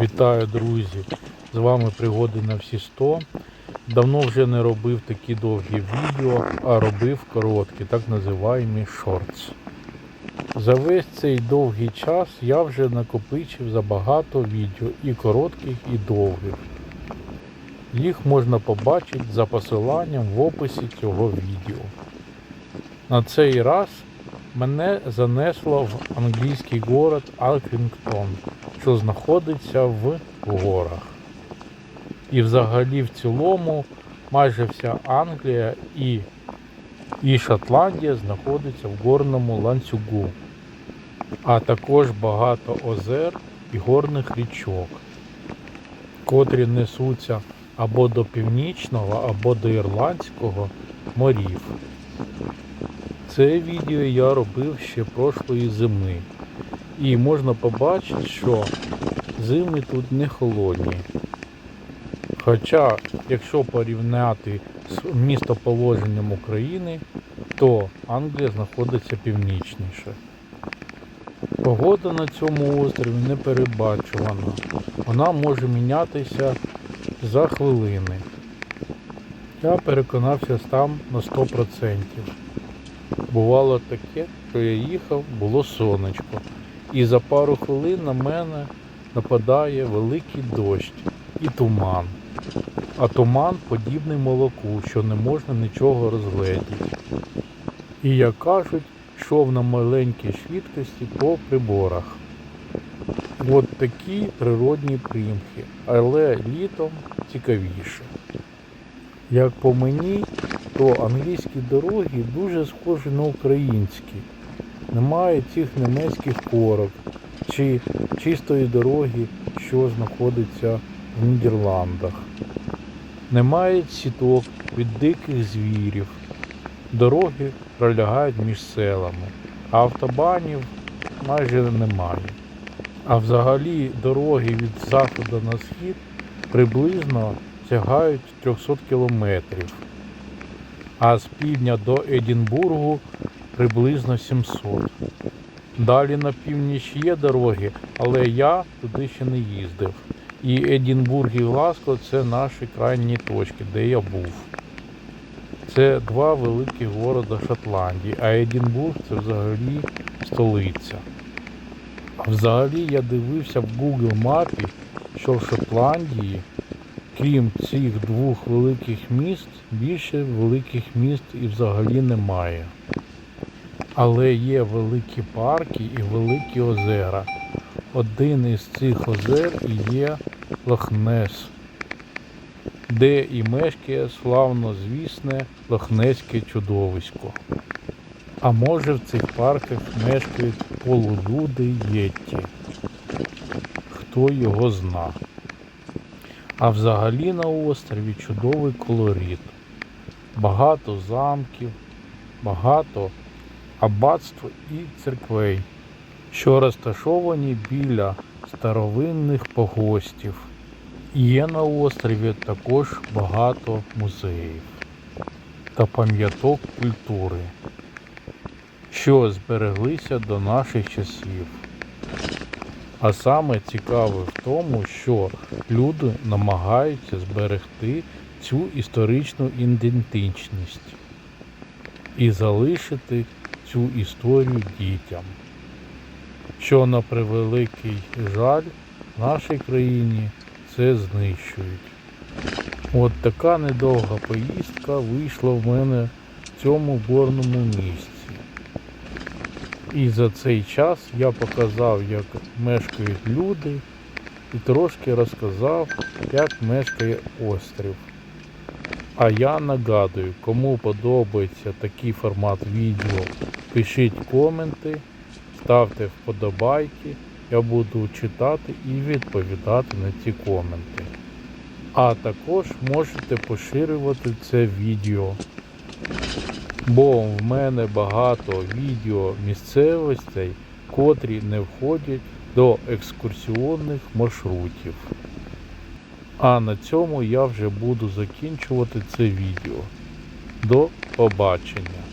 Вітаю, друзі! З вами пригоди на всі 100. Давно вже не робив такі довгі відео, а робив короткі, так називаємо шортс. За весь цей довгий час я вже накопичив забагато відео і коротких, і довгих. Їх можна побачити за посиланням в описі цього відео. На цей раз мене занесло в англійський город Алкрінгтон, що знаходиться в горах. І взагалі в цілому майже вся Англія і, і Шотландія знаходиться в горному ланцюгу, а також багато озер і горних річок, котрі несуться або до північного, або до Ірландського морів. Це відео я робив ще прошлої зими. І можна побачити, що зими тут не холодні. Хоча, якщо порівняти з містоположенням України, то Англія знаходиться північніше. Погода на цьому острові не передбачувана. Вона може мінятися за хвилини. Я переконався там на 100%. Бувало таке, що я їхав, було сонечко, і за пару хвилин на мене нападає великий дощ і туман. А туман подібний молоку, що не можна нічого розгледіти. І як кажуть, йшов на маленькій швидкості по приборах. От такі природні примхи, але літом цікавіше. Як по мені, то англійські дороги дуже схожі на українські. Немає цих німецьких корок чи чистої дороги, що знаходиться в Нідерландах. Немає сіток від диких звірів. Дороги пролягають між селами, а автобанів майже немає. А взагалі дороги від заходу на схід приблизно сягають 300 кілометрів, а з півдня до Едінбургу приблизно 700. Далі на північ є дороги, але я туди ще не їздив. І Едінбург і Глазго це наші крайні точки, де я був. Це два великі города Шотландії, а Едінбург це взагалі столиця. Взагалі я дивився в Google мапі, що в Шотландії, крім цих двох великих міст, більше великих міст і взагалі немає. Але є великі парки і великі озера. Один із цих озер є Лохнес, де і мешкає славно звісне лохнеське чудовисько. А може в цих парках мешкають полулюди Єтті. Хто його зна. А взагалі на острові чудовий колорит. Багато замків, багато аббатств і церквей, що розташовані біля старовинних погостів. Є на острові також багато музеїв та пам'яток культури, що збереглися до наших часів. А саме цікаве в тому, що люди намагаються зберегти цю історичну ідентичність і залишити цю історію дітям, що на превеликий жаль в нашій країні це знищують. От така недовга поїздка вийшла в мене в цьому горному місці. І за цей час я показав, як мешкають люди, і трошки розказав, як мешкає острів. А я нагадую, кому подобається такий формат відео, пишіть коменти, ставте вподобайки, я буду читати і відповідати на ці коменти. А також можете поширювати це відео. Бо в мене багато відео місцевостей, котрі не входять до екскурсіонних маршрутів. А на цьому я вже буду закінчувати це відео. До побачення!